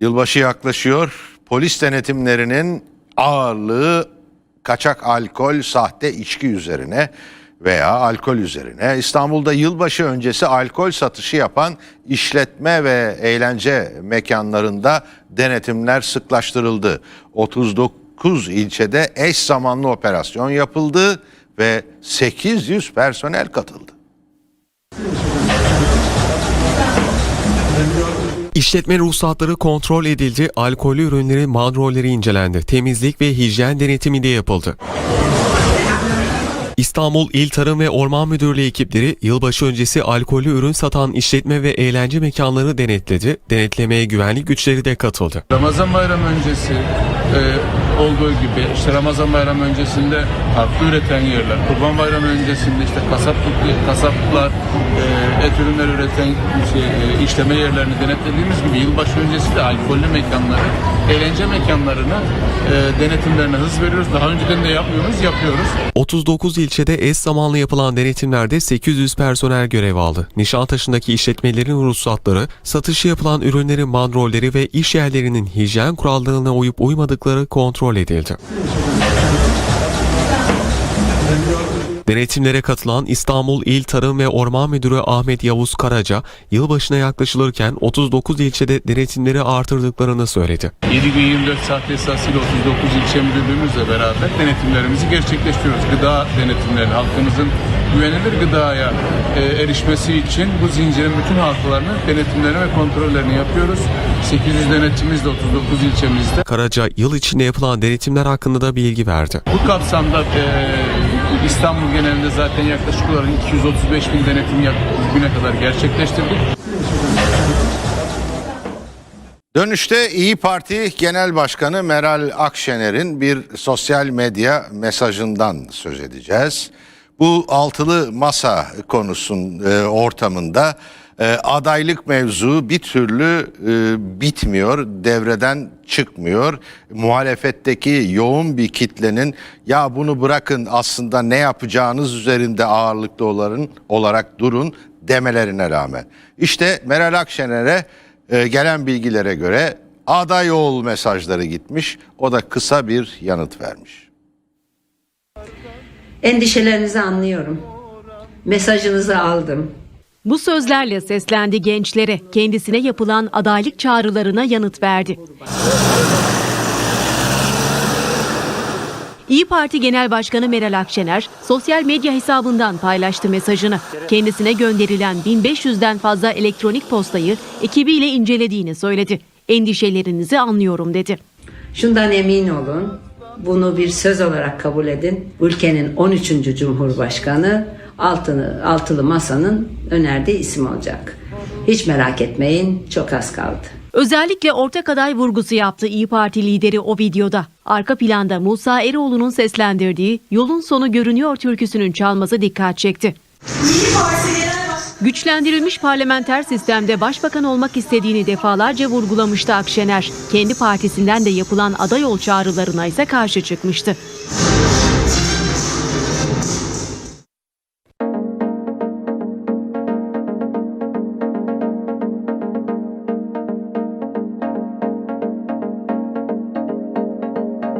Yılbaşı yaklaşıyor. Polis denetimlerinin ağırlığı kaçak alkol, sahte içki üzerine veya alkol üzerine. İstanbul'da yılbaşı öncesi alkol satışı yapan işletme ve eğlence mekanlarında denetimler sıklaştırıldı. 39 ilçede eş zamanlı operasyon yapıldı ve 800 personel katıldı. İşletme ruhsatları kontrol edildi, alkollü ürünlerin mandrolleri incelendi, temizlik ve hijyen denetimi de yapıldı. İstanbul İl Tarım ve Orman Müdürlüğü ekipleri yılbaşı öncesi alkollü ürün satan işletme ve eğlence mekanları denetledi. Denetlemeye güvenlik güçleri de katıldı. Ramazan bayramı öncesi e, olduğu gibi işte Ramazan bayramı öncesinde farklı üreten yerler, Kurban bayramı öncesinde işte kasaplık, kasaplar, e, et ürünleri üreten şey, e, işleme yerlerini denetlediğimiz gibi yılbaşı öncesi de alkollü mekanları, eğlence mekanlarına e, denetimlerine hız veriyoruz. Daha önceden de yapmıyoruz, yapıyoruz. 39 ilçede eş zamanlı yapılan denetimlerde 800 personel görev aldı. Nişantaşı'ndaki işletmelerin ruhsatları, satışı yapılan ürünlerin mandrolleri ve iş yerlerinin hijyen kurallarına uyup uymadıkları kontrol edildi. Denetimlere katılan İstanbul İl Tarım ve Orman Müdürü Ahmet Yavuz Karaca, yılbaşına yaklaşılırken 39 ilçede denetimleri artırdıklarını söyledi. 7 gün 24 saat esasıyla 39 ilçe müdürlüğümüzle beraber denetimlerimizi gerçekleştiriyoruz. Gıda denetimleri, halkımızın güvenilir gıdaya e, erişmesi için bu zincirin bütün halkalarını denetimlerini ve kontrollerini yapıyoruz. 800 denetimimiz de 39 ilçemizde. Karaca, yıl içinde yapılan denetimler hakkında da bilgi verdi. Bu kapsamda e, İstanbul genelinde zaten yaklaşık olarak 235 bin denetim bugüne kadar gerçekleştirdik. Dönüşte İyi Parti Genel Başkanı Meral Akşener'in bir sosyal medya mesajından söz edeceğiz. Bu altılı masa konusun e, ortamında e, adaylık mevzu bir türlü e, bitmiyor, devreden çıkmıyor. Muhalefetteki yoğun bir kitlenin ya bunu bırakın aslında ne yapacağınız üzerinde ağırlıklı olanın olarak durun demelerine rağmen. İşte Meral Akşener'e e, gelen bilgilere göre aday ol mesajları gitmiş. O da kısa bir yanıt vermiş. Endişelerinizi anlıyorum. Mesajınızı aldım. Bu sözlerle seslendi gençlere, kendisine yapılan adaylık çağrılarına yanıt verdi. İyi Parti Genel Başkanı Meral Akşener sosyal medya hesabından paylaştı mesajını. Kendisine gönderilen 1500'den fazla elektronik postayı ekibiyle incelediğini söyledi. Endişelerinizi anlıyorum dedi. Şundan emin olun. Bunu bir söz olarak kabul edin. Ülkenin 13. Cumhurbaşkanı altılı, altılı masanın önerdiği isim olacak. Hiç merak etmeyin. Çok az kaldı. Özellikle ortak aday vurgusu yaptı İyi Parti lideri o videoda. Arka planda Musa Eroğlu'nun seslendirdiği Yolun Sonu Görünüyor türküsünün çalması dikkat çekti. Güçlendirilmiş parlamenter sistemde başbakan olmak istediğini defalarca vurgulamıştı Akşener. Kendi partisinden de yapılan aday ol çağrılarına ise karşı çıkmıştı.